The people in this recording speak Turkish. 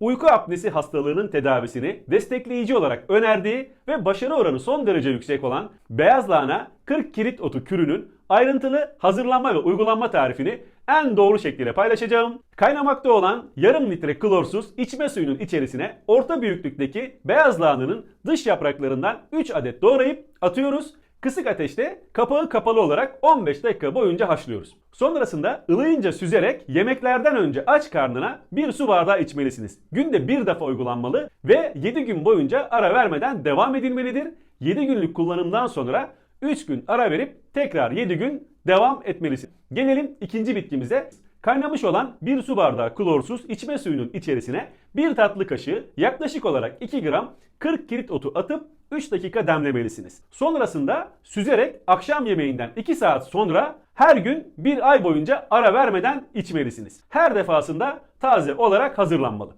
uyku apnesi hastalığının tedavisini destekleyici olarak önerdiği ve başarı oranı son derece yüksek olan beyaz lahana 40 kilit otu kürünün ayrıntılı hazırlanma ve uygulanma tarifini en doğru şekilde paylaşacağım. Kaynamakta olan yarım litre klorsuz içme suyunun içerisine orta büyüklükteki beyaz lahananın dış yapraklarından 3 adet doğrayıp atıyoruz. Kısık ateşte kapağı kapalı olarak 15 dakika boyunca haşlıyoruz. Sonrasında ılıyınca süzerek yemeklerden önce aç karnına bir su bardağı içmelisiniz. Günde bir defa uygulanmalı ve 7 gün boyunca ara vermeden devam edilmelidir. 7 günlük kullanımdan sonra 3 gün ara verip tekrar 7 gün devam etmelisin. Gelelim ikinci bitkimize. Kaynamış olan bir su bardağı klorsuz içme suyunun içerisine bir tatlı kaşığı yaklaşık olarak 2 gram 40 kirit otu atıp 3 dakika demlemelisiniz. Sonrasında süzerek akşam yemeğinden 2 saat sonra her gün bir ay boyunca ara vermeden içmelisiniz. Her defasında taze olarak hazırlanmalı.